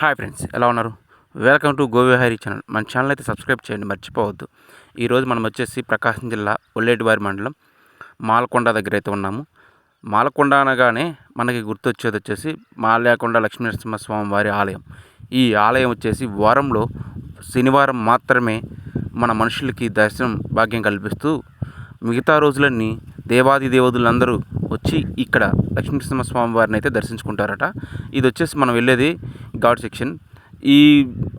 Hi friends ఎలా ఉన్నారు? Welcome to Govihari channel. మన ఛానల్ అయితే సబ్స్క్రైబ్ చేయండి మర్చిపోవద్దు. ఈరోజు మనం వచ్చేసి ప్రకాశం జిల్లా ఒల్లేటివారి మండలం మాలకొండ దగ్గర అయితే ఉన్నాము. మాలకొండ అనగానే మనకి గుర్తొచ్చేది వచ్చేసి మాల్యాకొండ లక్ష్మీనరసింహస్వామి వారి ఆలయం. ఈ ఆలయం వచ్చేసి వారంలో శనివారం మాత్రమే మన మనుషులకి దర్శనం భాగ్యం కల్పిస్తూ మిగతా రోజులన్నీ దేవాది దేవతలందరూ వచ్చి ఇక్కడ లక్ష్మీనరసింహస్వామి వారిని అయితే దర్శించుకుంటారట. ఇది వచ్చేసి మనం వెళ్ళేది ఘాట్ సెక్షన్. ఈ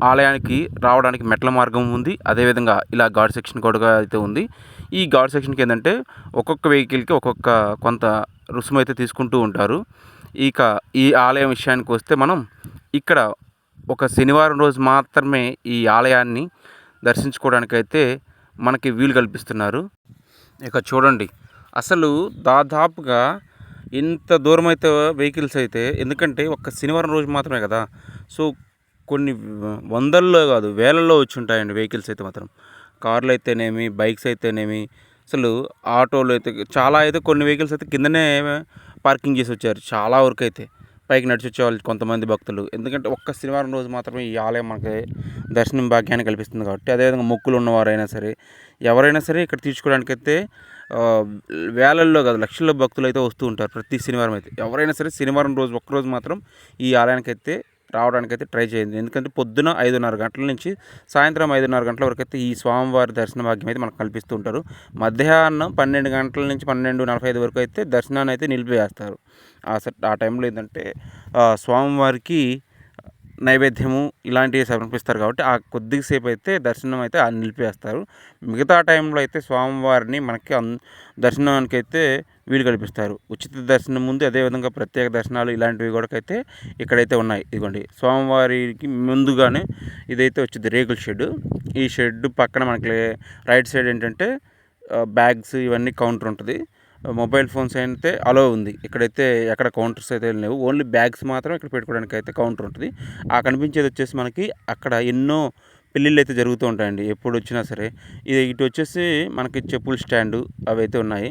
ఆలయానికి రావడానికి మెట్ల మార్గం ఉంది. అదేవిధంగా ఇలా ఘాట్ సెక్షన్ కూడా అయితే ఉంది. ఈ ఘాట్ సెక్షన్కి ఏంటంటే ఒక్కొక్క వెహికల్కి ఒక్కొక్క కొంత రుసుము అయితే తీసుకుంటూ ఉంటారు. ఇక ఈ ఆలయం విషయానికి వస్తే మనం ఇక్కడ ఒక శనివారం రోజు మాత్రమే ఈ ఆలయాన్ని దర్శించుకోవడానికైతే మనకి వీలు కల్పిస్తున్నారు. ఇక చూడండి. అసలు దాదాపుగా ఇంత దూరం అయితే వెహికల్స్ అయితే ఎందుకంటే ఒక్క శనివారం రోజు మాత్రమే కదా. సో కొన్ని వందల్లో కాదు వేలల్లో వచ్చి ఉంటాయండి వెహికల్స్ అయితే మాత్రం. కార్లు అయితేనేమి బైక్స్ అయితేనేమి అసలు ఆటోలు అయితే చాలా అయితే కొన్ని వెహికల్స్ అయితే కిందనే పార్కింగ్ చేసి వచ్చారు చాలా వరకు అయితే. పైకి నడిచి వచ్చేవాళ్ళు కొంతమంది భక్తులు. ఎందుకంటే ఒక్క శనివారం రోజు మాత్రమే ఈ ఆలయం మనకి దర్శనం భాగ్యాన్ని కల్పిస్తుంది కాబట్టి అదేవిధంగా మొక్కులు ఉన్నవారైనా సరే ఎవరైనా సరే ఇక్కడ తీర్చుకోవడానికైతే వేలల్లో కాదు లక్షల్లో భక్తులు అయితే వస్తూ ఉంటారు ప్రతి శనివారం అయితే. ఎవరైనా సరే శనివారం రోజు ఒక్కరోజు మాత్రం ఈ ఆలయానికి అయితే రావడానికి అయితే ట్రై చేయండి. ఎందుకంటే పొద్దున ఐదున్నర గంటల నుంచి సాయంత్రం ఐదున్నర గంటల వరకు అయితే ఈ స్వామివారి దర్శన భాగ్యం అయితే మనకు కల్పిస్తూ ఉంటారు. మధ్యాహ్నం పన్నెండు గంటల నుంచి పన్నెండు నలభై ఐదు వరకు అయితే దర్శనాన్ని అయితే నిలిపివేస్తారు. ఆ ఆ టైంలో ఏంటంటే స్వామివారికి నైవేద్యము ఇలాంటివి సమర్పిస్తారు కాబట్టి ఆ కొద్దిసేపు అయితే దర్శనం అయితే నిలిపేస్తారు మిగతా టైంలో అయితే స్వామివారిని మనకి దర్శనానికి అయితే వీలు కల్పిస్తారు. ఉచిత దర్శనం ముందు అదేవిధంగా ప్రత్యేక దర్శనాలు ఇలాంటివి కూడా అయితే ఇక్కడైతే ఉన్నాయి. ఇదిగోండి స్వామివారికి ముందుగానే ఇదైతే వచ్చింది రేకుల షెడ్ ఈ షెడ్ పక్కన మనకి రైట్ సైడ్ ఏంటంటే బ్యాగ్స్ ఇవన్నీ కౌంటర్ ఉంటుంది. మొబైల్ ఫోన్స్ అయితే అలో ఉంది. ఇక్కడైతే ఎక్కడ కౌంటర్స్ అయితే లేవు. ఓన్లీ బ్యాగ్స్ మాత్రం ఇక్కడ పెట్టుకోవడానికి అయితే కౌంటర్ ఉంటుంది. ఆ కనిపించేది వచ్చేసి మనకి అక్కడ ఎన్నో పెళ్ళిళ్ళు అయితే జరుగుతూ ఉంటాయండి. ఎప్పుడు వచ్చినా సరే. ఇది ఇటు వచ్చేసి మనకి చెప్పుల స్టాండు అవి అయితే ఉన్నాయి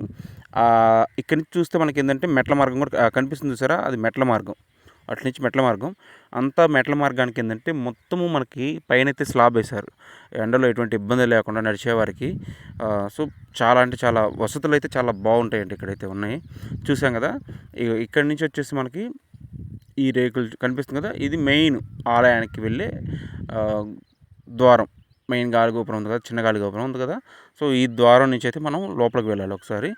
ఇక్కడి నుంచి చూస్తే మనకి ఏంటంటే మెట్ల మార్గం కూడా కనిపిస్తుంది చూసారా? అది మెట్ల మార్గం. అటు నుంచి మెట్ల మార్గం. అంతా మెట్ల మార్గానికి ఏంటంటే మొత్తము మనకి పైన అయితే స్లాబ్ వేశారు. ఎండలో ఎటువంటి ఇబ్బంది లేకుండా నడిచేవారికి సో చాలా అంటే చాలా వసతులు అయితే చాలా బాగుంటాయండి ఇక్కడైతే ఉన్నాయి. చూసాం కదా ఇక్కడి నుంచి వచ్చేసి మనకి ఈ రేకులు కనిపిస్తుంది కదా ఇది మెయిన్ ఆలయానికి వెళ్ళే ద్వారం. మెయిన్ గాలి గోపురం ఉంది కదా చిన్న గాలి గోపురం ఉంది కదా. సో ఈ ద్వారం నుంచి అయితే మనం లోపలికి వెళ్ళాలి ఒకసారి.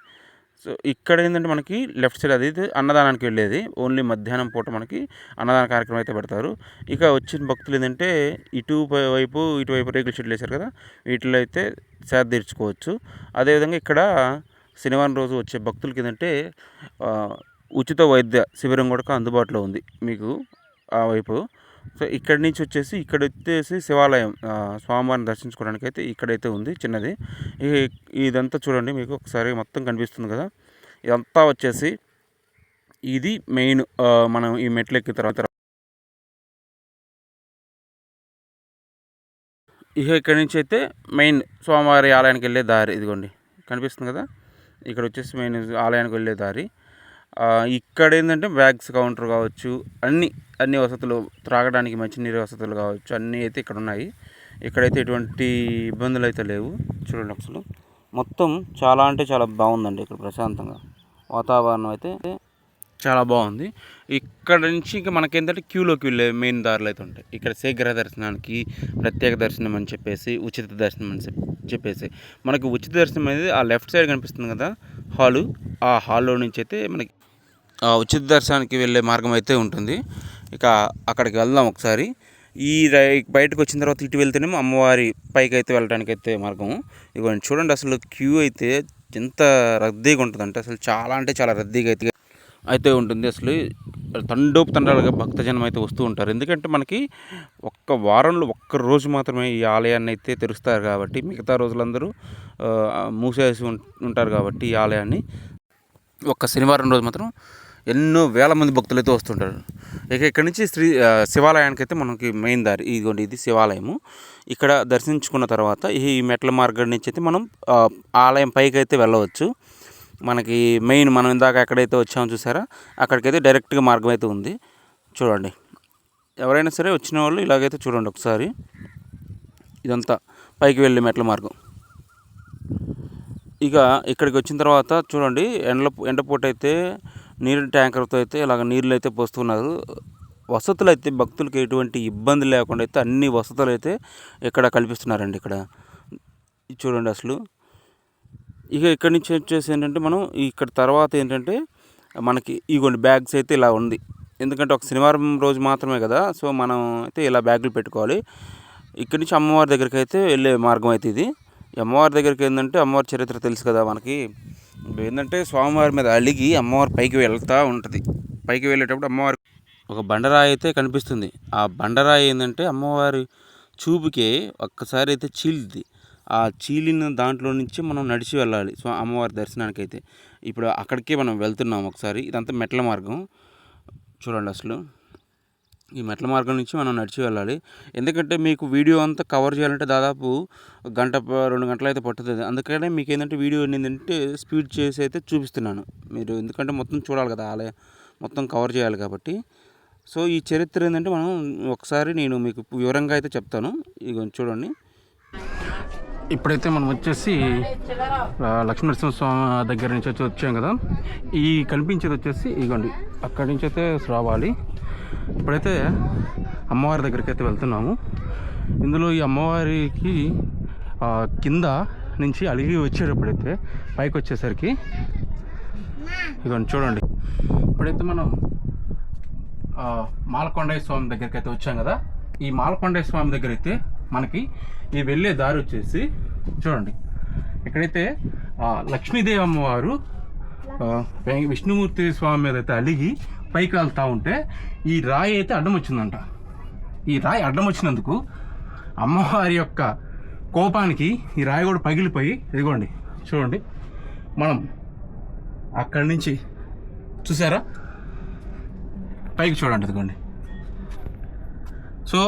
సో ఇక్కడ ఏంటంటే మనకి లెఫ్ట్ సైడ్ అది అన్నదానానికి వెళ్ళేది. ఓన్లీ మధ్యాహ్నం పూట మనకి అన్నదాన కార్యక్రమం అయితే పెడతారు. ఇక వచ్చిన భక్తులు ఏంటంటే ఇటు వైపు ఇటువైపు రేకుల షెడ్లు వేశారు కదా వీటిలో అయితే సేద తీర్చుకోవచ్చు. అదేవిధంగా ఇక్కడ శనివారం రోజు వచ్చే భక్తులకి ఏంటంటే ఉచిత వైద్య శిబిరం కూడా అందుబాటులో ఉంది మీకు ఆ వైపు. సో ఇక్కడి నుంచి వచ్చేసి ఇక్కడ వచ్చేసి శివాలయం స్వామివారిని దర్శించుకోవడానికి అయితే ఇక్కడైతే ఉంది చిన్నది. ఇదంతా చూడండి మీకు ఒకసారి మొత్తం కనిపిస్తుంది కదా. ఇదంతా వచ్చేసి ఇది మెయిన్ మనం ఈ మెట్లు ఎక్కిన తర్వాత. ఇక ఇక్కడి నుంచి అయితే మెయిన్ స్వామివారి ఆలయానికి వెళ్ళే దారి ఇదిగోండి కనిపిస్తుంది కదా. ఇక్కడ వచ్చేసి మెయిన్ ఆలయానికి వెళ్ళే దారి. ఇక్కడ ఏంటంటే బ్యాగ్స్ కౌంటర్ కావచ్చు అన్నీ అన్ని వసతులు త్రాగడానికి మంచినీరు వసతులు కావచ్చు అన్నీ అయితే ఇక్కడ ఉన్నాయి. ఇక్కడైతే ఎటువంటి ఇబ్బందులు అయితే లేవు. చూడండి అసలు. మొత్తం చాలా అంటే చాలా బాగుందండి ఇక్కడ ప్రశాంతంగా. వాతావరణం అయితే చాలా బాగుంది. ఇక్కడ నుంచి ఇంకా మనకేంటంటే క్యూలోకి వెళ్ళే మెయిన్ దారులు అయితే ఉంటాయి. ఇక్కడ శీఘ్ర దర్శనానికి ప్రత్యేక దర్శనం అని చెప్పేసి ఉచిత దర్శనం అని చెప్పేసి. మనకి ఉచిత దర్శనం అనేది ఆ లెఫ్ట్ సైడ్ కనిపిస్తుంది కదా హాలు. ఆ హాల్లో నుంచి అయితే మనకి ఉచిత దర్శనానికి వెళ్ళే మార్గం అయితే ఉంటుంది. ఇక అక్కడికి వెళ్దాం ఒకసారి. ఈ రై బయటకు వచ్చిన తర్వాత ఇటు వెళ్తేనేమో అమ్మవారి పైకి అయితే వెళ్ళడానికి అయితే మార్గం ఇవ్వండి చూడండి అసలు క్యూ అయితే ఎంత రద్దీగా ఉంటుందంటే అసలు చాలా అంటే చాలా రద్దీగా అయితే అయితే ఉంటుంది. అసలు తండోపు తండాలుగా భక్తజనం అయితే వస్తూ ఉంటారు. ఎందుకంటే మనకి ఒక్క వారంలో ఒక్క రోజు మాత్రమే ఈ ఆలయాన్ని అయితే తెరుస్తారు కాబట్టి మిగతా రోజులందరూ మూసేసి ఉంటారు కాబట్టి ఈ ఆలయాన్ని. ఒక్క శనివారం రోజు మాత్రం ఎన్నో వేల మంది భక్తులు అయితే వస్తుంటారు. ఇక ఇక్కడ నుంచి శ్రీ శివాలయానికి అయితే మనకి మెయిన్ దారి. ఇదిగోండి ఇది శివాలయము. ఇక్కడ దర్శించుకున్న తర్వాత ఈ మెట్ల మార్గం నుంచి అయితే మనం ఆలయం పైకి అయితే వెళ్ళవచ్చు. మనకి మెయిన్ మనం ఇందాక ఎక్కడైతే వచ్చామో చూసారా అక్కడికైతే డైరెక్ట్గా మార్గం అయితే ఉంది. చూడండి. ఎవరైనా సరే వచ్చిన వాళ్ళు ఇలాగైతే చూడండి ఒకసారి. ఇదంతా పైకి వెళ్ళే మెట్ల మార్గం. ఇక ఇక్కడికి వచ్చిన తర్వాత చూడండి ఎండల ఎండపూట అయితే నీరు ట్యాంకర్తో అయితే ఇలాగ నీళ్ళు అయితే పోస్తున్నారు. వసతులు అయితే భక్తులకు ఎటువంటి ఇబ్బంది లేకుండా అయితే అన్ని వసతులు అయితే ఇక్కడ కల్పిస్తున్నారండి ఇక్కడ. చూడండి అసలు. ఇక ఇక్కడి నుంచి వచ్చేసి ఏంటంటే మనం ఇక్కడ తర్వాత ఏంటంటే మనకి ఇగోండి బ్యాగ్స్ అయితే ఇలా ఉంది. ఎందుకంటే ఒక శనివారం రోజు మాత్రమే కదా సో మనం అయితే ఇలా బ్యాగులు పెట్టుకోవాలి. ఇక్కడి నుంచి అమ్మవారి దగ్గరికి అయితే వెళ్ళే మార్గం అయితే ఇది. అమ్మవారి దగ్గరికి ఏంటంటే అమ్మవారి చరిత్ర తెలుసు కదా మనకి. ఏంటంటే స్వామివారి మీద అలిగి అమ్మవారి పైకి వెళ్తూ ఉంటుంది. పైకి వెళ్ళేటప్పుడు అమ్మవారి ఒక బండరాయి అయితే కనిపిస్తుంది. ఆ బండరాయి ఏంటంటే అమ్మవారి చూపుకే ఒక్కసారి అయితే చీలిద్ది ఆ చీలిన దాంట్లో నుంచి మనం నడిచి వెళ్ళాలి సో అమ్మవారి దర్శనానికి అయితే ఇప్పుడు అక్కడికే మనం వెళ్తున్నాం ఒకసారి. ఇదంతా మెట్ల మార్గం. చూడండి అసలు. ఈ మెట్ల మార్గం నుంచి మనం నడిచి వెళ్ళాలి. ఎందుకంటే మీకు వీడియో అంతా కవర్ చేయాలంటే దాదాపు గంట ప- రెండు గంటలు అయితే పట్టుతుంది. అందుకనే మీకు ఏంటంటే వీడియో ఏంటంటే స్పీడ్ చేసి అయితే చూపిస్తున్నాను. మీరు ఎందుకంటే మొత్తం చూడాలి కదా ఆలయ మొత్తం కవర్ చేయాలి కాబట్టి. సో ఈ చరిత్ర ఏంటంటే మనం ఒకసారి నేను మీకు వివరంగా అయితే చెప్తాను. ఇక చూడండి. ఇప్పుడైతే మనం వచ్చేసి లక్ష్మీనరసింహస్వామి దగ్గర నుంచి వచ్చి వచ్చాం కదా. ఈ కనిపించేది వచ్చేసి ఇగోండి. అక్కడి నుంచి అయితే రావాలి. ఇప్పుడైతే అమ్మవారి దగ్గరికి అయితే వెళ్తున్నాము. ఇందులో ఈ అమ్మవారికి కింద నుంచి అలిగి వచ్చేటప్పుడైతే పైకి వచ్చేసరికి ఇగోండి చూడండి. ఇప్పుడైతే మనం మాలకొండయ్య స్వామి దగ్గరికి అయితే వచ్చాం కదా. ఈ మాలకొండయ్య స్వామి దగ్గర అయితే మనకి ఈ వెళ్ళే దారి వచ్చేసి చూడండి. ఇక్కడైతే లక్ష్మీదేవి అమ్మవారు విష్ణుమూర్తి స్వామి మీద అయితే అలిగి పైకి వెళ్తూ ఉంటే ఈ రాయి అయితే అడ్డం వచ్చిందంట. ఈ రాయి అడ్డం వచ్చినందుకు అమ్మవారి యొక్క కోపానికి ఈ రాయి కూడా పగిలిపోయి ఇదిగోండి చూడండి. మనం అక్కడి నుంచి చూసారా? పైకి చూడండి ఇదిగోండి. సో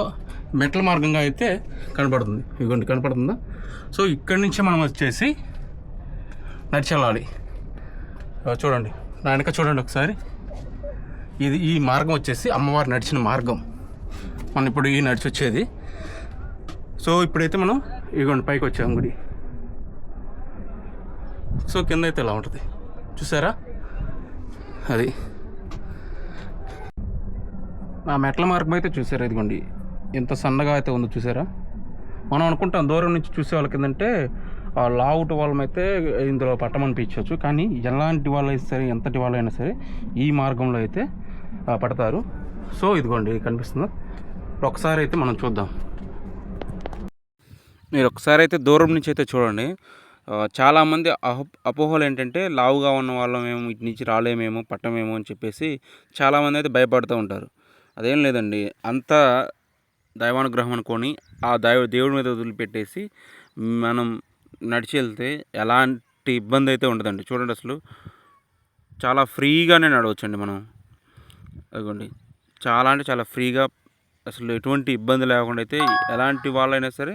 మెట్ల మార్గంగా అయితే కనపడుతుంది. ఇదిగోండి కనపడుతుందా? సో ఇక్కడి నుంచి మనం వచ్చేసి నడిచెళ్ళాలి. చూడండి. నా వెనక చూడండి ఒకసారి. ఇది ఈ మార్గం వచ్చేసి అమ్మవారు నడిచిన మార్గం. మనం ఇప్పుడు ఈ నడిచి వచ్చేది. సో ఇప్పుడైతే మనం ఇదిగోండి పైకి వచ్చాం గుడి. సో కింద అయితే ఇలా ఉంటుంది? చూసారా? అది. ఆ మెట్ల మార్గం అయితే చూసారా ఇదిగోండి? ఎంత సన్నగా అయితే ఉందో చూసారా? మనం అనుకుంటాం దూరం నుంచి చూసే వాళ్ళకి ఏంటంటే ఆ లావుట వాళ్ళమైతే ఇందులో పట్టమనిపించవచ్చు. కానీ ఎలాంటి వాళ్ళు అయితే సరే ఎంతటి వాళ్ళైనా సరే ఈ మార్గంలో అయితే పడతారు. సో ఇదిగోండి కనిపిస్తుందా. ఒకసారి అయితే మనం చూద్దాం. మీరు ఒకసారి అయితే దూరం నుంచి అయితే చూడండి. చాలామంది అహ అపోహలు ఏంటంటే లావుగా ఉన్న వాళ్ళమేమో ఇటు నుంచి రాలేమేమో పట్టమేమో అని చెప్పేసి చాలామంది అయితే భయపడుతూ ఉంటారు. అదేం లేదండి అంతా దైవానుగ్రహం అనుకొని ఆ దైవ దేవుడి మీద వదిలిపెట్టేసి మనం నడిచి వెళ్తే ఎలాంటి ఇబ్బంది అయితే ఉండదండి. చూడండి అసలు చాలా ఫ్రీగానే నడవచ్చండి మనం. అదిగోండి. చాలా అంటే చాలా ఫ్రీగా అసలు ఎటువంటి ఇబ్బంది లేకుండా అయితే ఎలాంటి వాళ్ళైనా సరే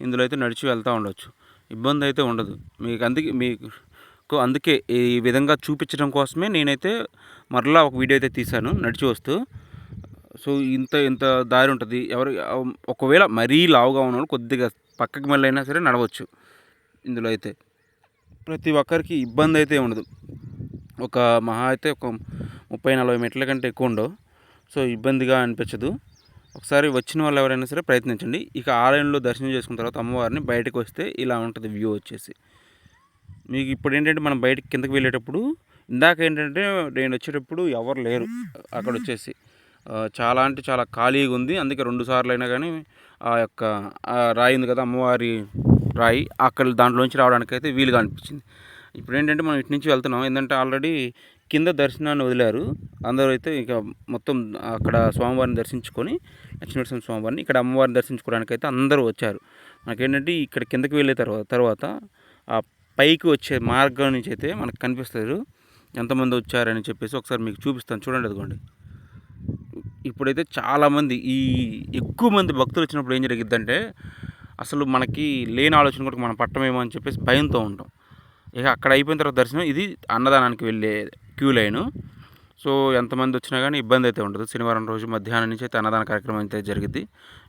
ఇందులో అయితే నడిచి వెళ్తూ ఉండొచ్చు. ఇబ్బంది అయితే ఉండదు. మీకు అందుకే మీకు అందుకే ఈ విధంగా చూపించడం కోసమే నేనైతే మరలా ఒక వీడియో అయితే తీశాను నడిచి వస్తూ. సో ఇంత ఇంత దారి ఉంటుంది. ఎవరు ఒకవేళ మరీ లావుగా ఉన్న కొద్దిగా పక్కకి మళ్ళీ సరే నడవచ్చు ఇందులో అయితే. ప్రతి ఒక్కరికి ఇబ్బంది అయితే ఉండదు. ఒక మహా అయితే ఒక ముప్పై నలభై మెట్ల కంటే ఎక్కువ ఉండవు. సో ఇబ్బందిగా అనిపించదు. ఒకసారి వచ్చిన వాళ్ళు ఎవరైనా సరే ప్రయత్నించండి. ఇక ఆలయంలో దర్శనం చేసుకున్న తర్వాత అమ్మవారిని బయటకు వస్తే ఇలా ఉంటుంది వ్యూ వచ్చేసి. మీకు ఇప్పుడు ఏంటంటే మనం బయటకి కిందకి వెళ్ళేటప్పుడు ఇందాక ఏంటంటే నేను వచ్చేటప్పుడు ఎవరు లేరు. అక్కడ వచ్చేసి చాలా అంటే చాలా ఖాళీగా ఉంది. అందుకే రెండు సార్లు అయినా కానీ ఆ యొక్క రాయి ఉంది కదా అమ్మవారి రాయి అక్కడ దాంట్లోంచి రావడానికి అయితే వీలుగా అనిపించింది. ఇప్పుడు ఏంటంటే మనం ఇటు నుంచి వెళ్తున్నాం. ఏంటంటే ఆల్రెడీ కింద దర్శనాన్ని వదిలారు. అందరూ అయితే ఇక మొత్తం అక్కడ స్వామివారిని దర్శించుకొని లక్ష్మీనరసింహ స్వామివారిని ఇక్కడ అమ్మవారిని దర్శించుకోవడానికి అయితే అందరూ వచ్చారు. మనకేంటంటే ఇక్కడ కిందకి వెళ్ళే తర్వాత తర్వాత ఆ పైకి వచ్చే మార్గం నుంచి అయితే మనకు కనిపిస్తారు ఎంతమంది వచ్చారని చెప్పేసి ఒకసారి మీకు చూపిస్తాను. చూడండి అదిగోండి. ఇప్పుడైతే చాలామంది ఈ ఎక్కువ మంది భక్తులు వచ్చినప్పుడు ఏం జరిగిద్దంటే అసలు మనకి లేని ఆలోచన కూడా మనం పట్టమేమో అని చెప్పేసి భయంతో ఉంటాం. ఇక అక్కడ అయిపోయిన తర్వాత దర్శనం ఇది అన్నదానానికి వెళ్ళే క్యూ లైను. సో ఎంతమంది వచ్చినా కానీ ఇబ్బంది అయితే ఉండదు. శనివారం రోజు మధ్యాహ్నం నుంచి అయితే అన్నదాన కార్యక్రమం అయితే జరిగింది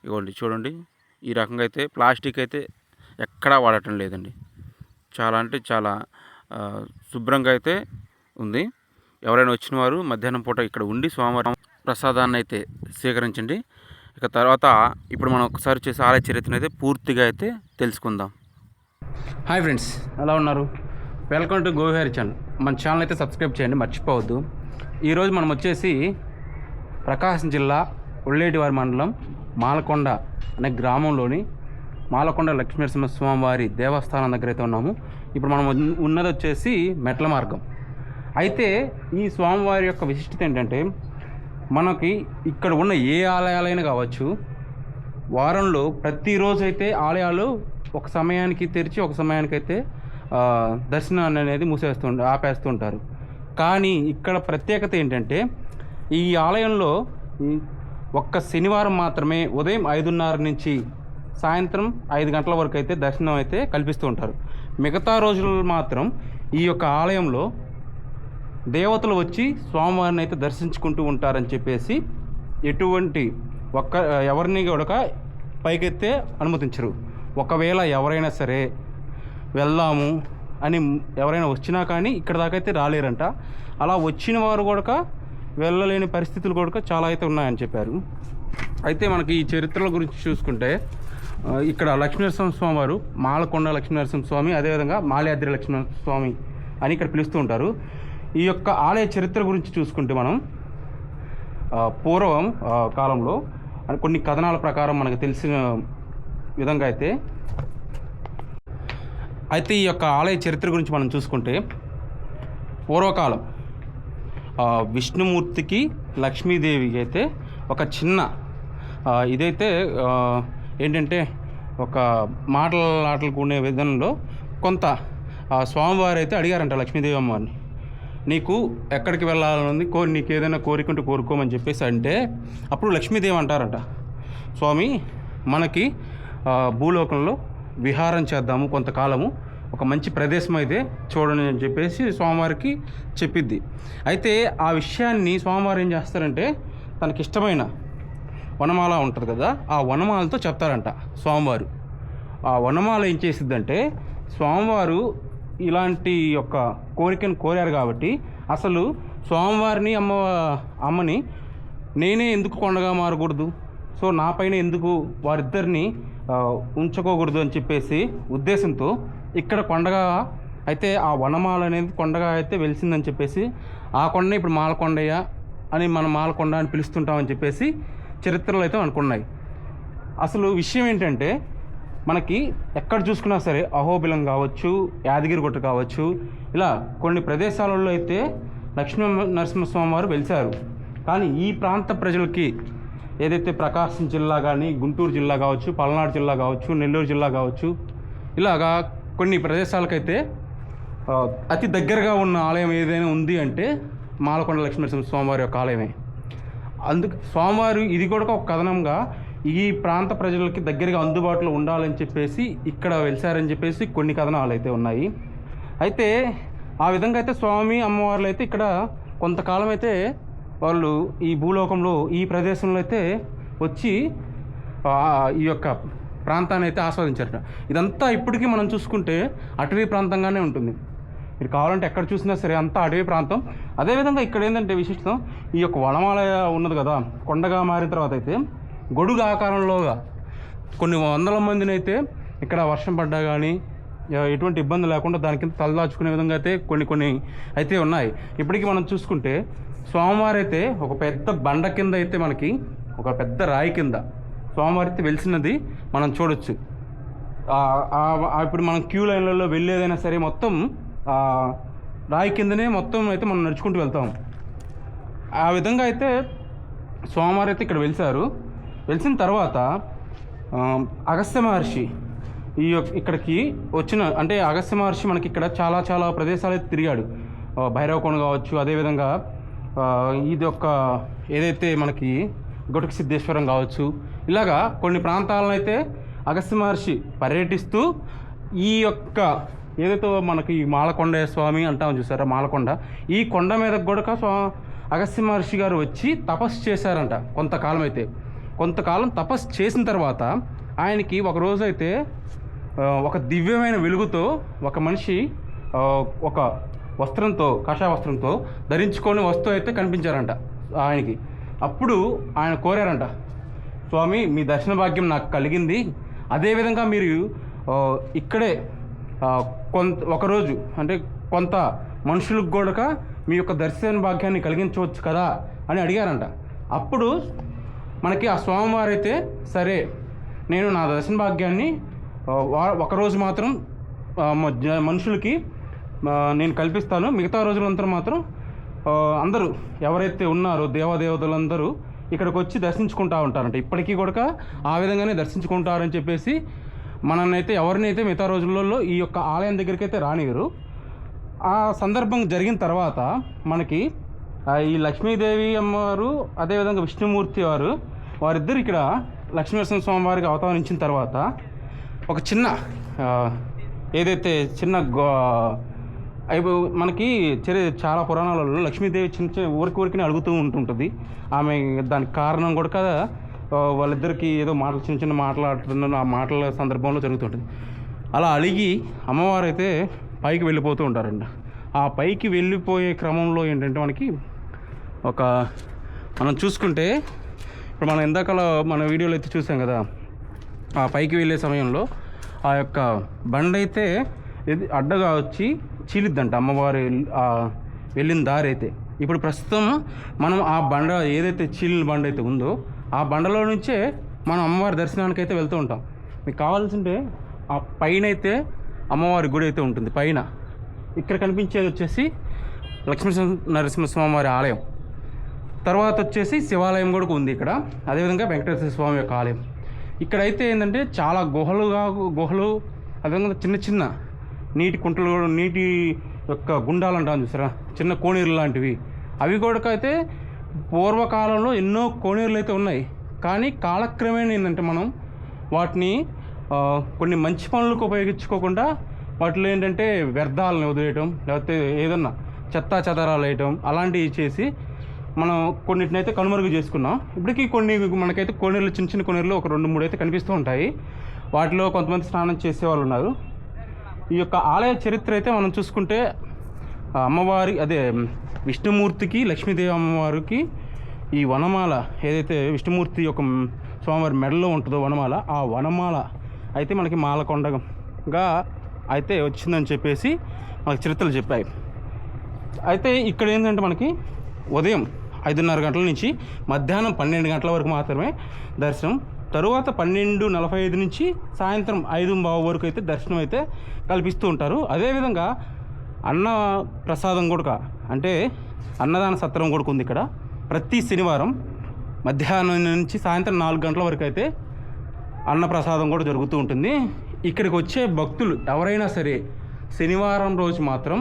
ఇవ్వండి చూడండి. ఈ రకంగా అయితే ప్లాస్టిక్ అయితే ఎక్కడా వాడటం లేదండి. చాలా అంటే చాలా శుభ్రంగా అయితే ఉంది. ఎవరైనా వచ్చిన వారు మధ్యాహ్నం పూట ఇక్కడ ఉండి సోమవారం ప్రసాదాన్ని అయితే స్వీకరించండి. ఇక తర్వాత ఇప్పుడు మనం ఒకసారి చేసే ఆలయ చరిత్రను అయితే పూర్తిగా అయితే తెలుసుకుందాం. Hi friends. ఎలా ఉన్నారు? వెల్కమ్ టు గోవిహారి ఛానల్ మన ఛానల్ అయితే సబ్స్క్రైబ్ చేయండి మర్చిపోవద్దు. ఈరోజు మనం వచ్చేసి ప్రకాశం జిల్లా ఉల్లేటివారి మండలం మాలకొండ అనే గ్రామంలోని మాలకొండ లక్ష్మీనరసింహస్వామి స్వామివారి దేవస్థానం దగ్గర అయితే ఉన్నాము. ఇప్పుడు మనం ఉన్నది వచ్చేసి మెట్ల మార్గం. అయితే ఈ స్వామివారి యొక్క విశిష్టత ఏంటంటే మనకి ఇక్కడ ఉన్న ఏ ఆలయాలైనా కావచ్చు వారంలో ప్రతిరోజు అయితే ఆలయాలు ఒక సమయానికి తెరిచి ఒక సమయానికి అయితే దర్శనాన్ని అనేది మూసేస్తూ ఆపేస్తూ ఉంటారు కానీ ఇక్కడ ప్రత్యేకత ఏంటంటే ఈ ఆలయంలో ఈ ఒక్క శనివారం మాత్రమే ఉదయం ఐదున్నర నుంచి సాయంత్రం ఐదు గంటల వరకు అయితే దర్శనం అయితే కల్పిస్తూ ఉంటారు. మిగతా రోజులు మాత్రం ఈ యొక్క ఆలయంలో దేవతలు వచ్చి స్వామివారిని అయితే దర్శించుకుంటూ ఉంటారని చెప్పేసి ఎటువంటి ఒక్క ఎవరిని కూడా పైకెత్తే అనుమతించరు. ఒకవేళ ఎవరైనా సరే వెళ్దాము అని ఎవరైనా వచ్చినా కానీ ఇక్కడ దాకా అయితే రాలేరంట. అలా వచ్చిన వారు కూడా వెళ్ళలేని పరిస్థితులు కూడా చాలా అయితే ఉన్నాయని చెప్పారు. అయితే మనకి ఈ చరిత్రల గురించి చూసుకుంటే ఇక్కడ లక్ష్మీనరసింహ స్వామి వారు మాలకొండ లక్ష్మీనరసింహ స్వామి అదేవిధంగా మాల్యాద్రి లక్ష్మీనరసింహ స్వామి అని ఇక్కడ పిలుస్తూ ఉంటారు. ఈ యొక్క ఆలయ చరిత్ర గురించి చూసుకుంటే మనం పూర్వం కాలంలో కొన్ని కథనాల ప్రకారం మనకు తెలిసిన విధంగా అయితే అయితే ఈ యొక్క ఆలయ చరిత్ర గురించి మనం చూసుకుంటే పూర్వకాలం విష్ణుమూర్తికి లక్ష్మీదేవికి అయితే ఒక చిన్న ఇదైతే ఏంటంటే ఒక మాటల ఆటలుకునే విధానంలో కొంత స్వామివారు అయితే అడిగారంట లక్ష్మీదేవి అమ్మవారిని నీకు ఎక్కడికి వెళ్ళాలని ఉంది? కోరి నీకు ఏదైనా కోరికుంటే కోరుకోమని చెప్పేసి అంటే అప్పుడు లక్ష్మీదేవి అంటారంట స్వామి మనకి భూలోకంలో విహారం చేద్దాము కొంతకాలము. ఒక మంచి ప్రదేశం అయితే చూడండి అని చెప్పేసి స్వామివారికి చెప్పిద్ది. అయితే ఆ విషయాన్ని స్వామివారు ఏం చేస్తారంటే తనకిష్టమైన వనమాల ఉంటుంది కదా ఆ వనమాలతో చెప్తారంట స్వామివారు. ఆ వనమాల ఏం చేసిద్దంటే స్వామివారు ఇలాంటి యొక్క కోరికను కోరారు కాబట్టి అసలు స్వామివారిని అమ్మ అమ్మని నేనే ఎందుకు కొండగా మారకూడదు? సో నా పైన ఎందుకు వారిద్దరిని ఉంచుకోకూడదు అని చెప్పేసి ఉద్దేశంతో ఇక్కడ కొండగా అయితే ఆ వనమాల అనేది కొండగా అయితే వెలిసిందని చెప్పేసి ఆ కొండ ఇప్పుడు మాలకొండయ్య అని మనం మాలకొండ అని పిలుస్తుంటామని చెప్పేసి చరిత్రలు అయితే అనుకున్నాయి అసలు విషయం ఏంటంటే మనకి ఎక్కడ చూసుకున్నా సరే అహోబిలం కావచ్చు యాదగిరిగుట్ట కావచ్చు ఇలా కొన్ని ప్రదేశాలలో అయితే లక్ష్మీ నరసింహస్వామి వారు వెలిశారు. కానీ ఈ ప్రాంత ప్రజలకి ఏదైతే ప్రకాశం జిల్లా కానీ గుంటూరు జిల్లా కావచ్చు పల్నాడు జిల్లా కావచ్చు నెల్లూరు జిల్లా కావచ్చు ఇలాగా కొన్ని ప్రదేశాలకైతే అతి దగ్గరగా ఉన్న ఆలయం ఏదైనా ఉంది అంటే మాలకొండ లక్ష్మీనరసింహ స్వామివారి యొక్క ఆలయమే. అందుకు స్వామివారు ఇది కూడా ఒక కథనంగా ఈ ప్రాంత ప్రజలకి దగ్గరగా అందుబాటులో ఉండాలని చెప్పేసి ఇక్కడ వెలిసారని చెప్పేసి కొన్ని కథనాలు అయితే ఉన్నాయి. అయితే ఆ విధంగా అయితే స్వామి అమ్మవార్లు అయితే ఇక్కడ కొంతకాలం అయితే వాళ్ళు ఈ భూలోకంలో ఈ ప్రదేశంలో అయితే వచ్చి ఈ యొక్క ప్రాంతాన్ని అయితే ఆస్వాదించారట. ఇదంతా ఇప్పటికీ మనం చూసుకుంటే అటవీ ప్రాంతంగానే ఉంటుంది. మీరు కావాలంటే ఎక్కడ చూసినా సరే అంతా అడవి ప్రాంతం. అదేవిధంగా ఇక్కడ ఏంటంటే విశిష్టం ఈ యొక్క వనమాలయ ఉన్నది కదా కొండగా మారిన తర్వాత అయితే గొడుగు ఆకారంలోగా కొన్ని వందల మందిని అయితే ఇక్కడ వర్షం పడ్డా కానీ ఎటువంటి ఇబ్బంది లేకుండా దాని కింద తలదాచుకునే విధంగా అయితే కొన్ని కొన్ని అయితే ఉన్నాయి. ఇప్పటికీ మనం చూసుకుంటే స్వామివారు అయితే ఒక పెద్ద బండ కింద అయితే మనకి ఒక పెద్ద రాయి కింద స్వామివారి అయితే వెలిసినది మనం చూడొచ్చు. ఇప్పుడు మనం క్యూ లైన్లలో వెళ్ళేదైనా సరే మొత్తం రాయి కిందనే మొత్తం అయితే మనం నడుచుకుంటూ వెళ్తాం. ఆ విధంగా అయితే స్వామివారు అయితే ఇక్కడ వెలిసారు. వెలిసిన తర్వాత అగస్త్య మహర్షి ఈ యొక్క ఇక్కడికి వచ్చిన అంటే అగస్త్య మహర్షి మనకి ఇక్కడ చాలా చాలా ప్రదేశాలు అయితే తిరిగాడు. భైరవకోణ కావచ్చు అదేవిధంగా ఇది ఒక ఏదైతే మనకి గొటక సిద్ధేశ్వరం కావచ్చు ఇలాగా కొన్ని ప్రాంతాలను అయితే అగస్త్య మహర్షి పర్యటిస్తూ ఈ యొక్క ఏదైతే మనకి ఈ మాలకొండ స్వామి అంటాం చూసారా మాలకొండ ఈ కొండ మీద కూడా స్వా అగస్త్య మహర్షి గారు వచ్చి తపస్సు చేశారంట కొంతకాలం అయితే కొంతకాలం తపస్సు చేసిన తర్వాత ఆయనకి ఒక రోజైతే అయితే ఒక దివ్యమైన వెలుగుతో ఒక మనిషి ఒక వస్త్రంతో కషా వస్త్రంతో ధరించుకొని వస్తూ అయితే కనిపించారంట ఆయనకి. అప్పుడు ఆయన కోరారంట స్వామి మీ దర్శన భాగ్యం నాకు కలిగింది. అదేవిధంగా మీరు ఇక్కడే కొంత ఒకరోజు అంటే కొంత మనుషులకు కూడా మీ యొక్క దర్శన భాగ్యాన్ని కలిగించవచ్చు కదా? అని అడిగారంట. అప్పుడు మనకి ఆ స్వామివారు అయితే సరే నేను నా దర్శన భాగ్యాన్ని ఒకరోజు మాత్రం మనుషులకి నేను కల్పిస్తాను. మిగతా రోజులంతా మాత్రం అందరూ ఎవరైతే ఉన్నారో దేవదేవతలందరూ ఇక్కడికి వచ్చి దర్శించుకుంటా ఉంటారంట. ఇప్పటికీ కూడా ఆ విధంగానే దర్శించుకుంటారని చెప్పేసి మననైతే ఎవరినైతే మిగతా రోజులలో ఈ యొక్క ఆలయం దగ్గరికి అయితే రానివ్వరు. ఆ సందర్భం జరిగిన తర్వాత మనకి ఈ లక్ష్మీదేవి అమ్మవారు అదేవిధంగా విష్ణుమూర్తి వారు వారిద్దరు ఇక్కడ లక్ష్మీనరసింహ స్వామి వారికి అవతరించిన తర్వాత ఒక చిన్న ఏదైతే చిన్న గో అయిపో మనకి చరి చాలా పురాణాలలో లక్ష్మీదేవి చిన్న చిన్న ఊరికి ఊరికి అడుగుతూ ఉంటుంటుంది. ఆమె దానికి కారణం కూడా కదా వాళ్ళిద్దరికి ఏదో మాటలు చిన్న చిన్న మాట్లాడుతున్న ఆ మాటల సందర్భంలో జరుగుతుంటుంది. అలా అలిగి అమ్మవారు అయితే పైకి వెళ్ళిపోతూ ఉంటారండి ఆ పైకి వెళ్ళిపోయే క్రమంలో ఏంటంటే మనకి ఒక మనం చూసుకుంటే ఇప్పుడు మనం ఇందాకలో మన వీడియోలో అయితే చూసాం కదా ఆ పైకి వెళ్ళే సమయంలో ఆ యొక్క బండి అయితే ఇది అడ్డగా వచ్చి చీలిద్దంట అమ్మవారి వెళ్ళిన దారి అయితే ఇప్పుడు ప్రస్తుతం మనం ఆ బండ ఏదైతే చీలిన బండ అయితే ఉందో ఆ బండలో నుంచే మనం అమ్మవారి దర్శనానికి అయితే వెళ్తూ ఉంటాం. మీకు కావాల్సింటే ఆ పైన అయితే అమ్మవారి గుడి అయితే ఉంటుంది. పైన ఇక్కడ కనిపించేది వచ్చేసి లక్ష్మీ నరసింహస్వామి వారి ఆలయం. తర్వాత వచ్చేసి శివాలయం కూడా ఉంది ఇక్కడ. అదేవిధంగా వెంకటేశ్వర స్వామి యొక్క ఆలయం. ఇక్కడైతే ఏంటంటే చాలా గుహలుగా గుహలు అదేవిధంగా చిన్న చిన్న నీటి కుంటలు కూడా నీటి యొక్క గుండాలు అంటాం చూసారా? చిన్న కోనేరులు లాంటివి. అవి కూడా అయితే పూర్వకాలంలో ఎన్నో కోనేరులు అయితే ఉన్నాయి. కానీ కాలక్రమేణా ఏంటంటే మనం వాటిని కొన్ని మంచి పనులకు ఉపయోగించుకోకుండా వాటిలో ఏంటంటే వ్యర్థాలను వదిలేయటం లేకపోతే ఏదన్నా చెత్తా చెదరాలు వేయటం అలాంటివి చేసి మనం కొన్నిటిని అయితే కనుమరుగు చేసుకున్నాం. ఇప్పటికీ కొన్ని మనకైతే కోనేరులు చిన్న చిన్న కోనేరులు ఒక రెండు మూడు అయితే కనిపిస్తూ ఉంటాయి. వాటిలో కొంతమంది స్నానం చేసే వాళ్ళు ఉన్నారు. ఈ యొక్క ఆలయ చరిత్ర అయితే మనం చూసుకుంటే అమ్మవారి అదే విష్ణుమూర్తికి లక్ష్మీదేవి అమ్మవారికి ఈ వనమాల ఏదైతే విష్ణుమూర్తి యొక్క స్వామివారి మెడలో ఉంటుందో వనమాల ఆ వనమాల అయితే మనకి మాలకొండగా అయితే వచ్చిందని చెప్పేసి మనకి చరిత్రలు చెప్పాయి. అయితే ఇక్కడ ఏంటంటే మనకి ఉదయం ఐదున్నర గంటల నుంచి మధ్యాహ్నం పన్నెండు గంటల వరకు మాత్రమే దర్శనం తరువాత పన్నెండు నలభై ఐదు నుంచి సాయంత్రం ఐదు బావు వరకు అయితే దర్శనం అయితే కల్పిస్తూ ఉంటారు. అదేవిధంగా అన్న ప్రసాదం కూడా అంటే అన్నదాన సత్రం కూడా ఉంది ఇక్కడ. ప్రతి శనివారం మధ్యాహ్నం నుంచి సాయంత్రం నాలుగు గంటల వరకు అయితే అన్నప్రసాదం కూడా జరుగుతూ ఉంటుంది. ఇక్కడికి వచ్చే భక్తులు ఎవరైనా సరే శనివారం రోజు మాత్రం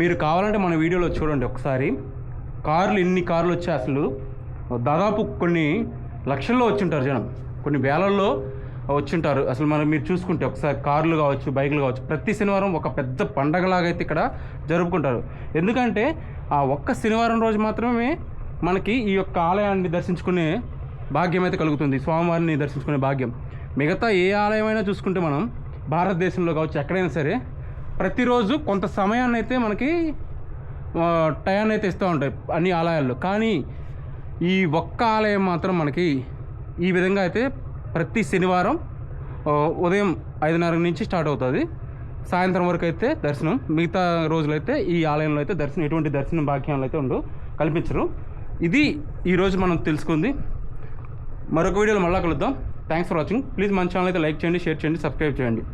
మీరు కావాలంటే మన వీడియోలో చూడండి ఒకసారి. కార్లు ఎన్ని కార్లు వచ్చాయి అసలు? దాదాపు కొన్ని లక్షల్లో వచ్చింటారు జనం. కొన్ని వేలల్లో వచ్చింటారు. అసలు మనం మీరు చూసుకుంటే ఒకసారి కార్లు కావచ్చు బైకులు కావచ్చు ప్రతి శనివారం ఒక పెద్ద పండగలాగా అయితే ఇక్కడ జరుపుకుంటారు. ఎందుకంటే ఆ ఒక్క శనివారం రోజు మాత్రమే మనకి ఈ యొక్క ఆలయాన్ని దర్శించుకునే భాగ్యం అయితే కలుగుతుంది. స్వామివారిని దర్శించుకునే భాగ్యం. మిగతా ఏ ఆలయమైనా చూసుకుంటే మనం భారతదేశంలో కావచ్చు ఎక్కడైనా సరే ప్రతిరోజు కొంత సమయాన్ని అయితే మనకి టయాన్ని అయితే ఇస్తూ ఉంటాయి అన్ని ఆలయాల్లో. కానీ ఈ ఒక్క ఆలయం మాత్రం మనకి ఈ విధంగా అయితే ప్రతి శనివారం ఉదయం ఐదున్నర నుంచి స్టార్ట్ అవుతుంది. సాయంత్రం వరకు అయితే దర్శనం మిగతా రోజులైతే ఈ ఆలయంలో అయితే దర్శనం ఎటువంటి దర్శనం భాగ్యాలు అయితే ఉండవు కల్పించరు. ఇది ఈరోజు మనం తెలుసుకుంది. మరొక వీడియోలో మళ్ళా కలుద్దాం. థ్యాంక్స్ ఫర్ వాచింగ్ ప్లీజ్ మన ఛానల్ అయితే లైక్ చేయండి షేర్ చేయండి సబ్స్క్రైబ్ చేయండి.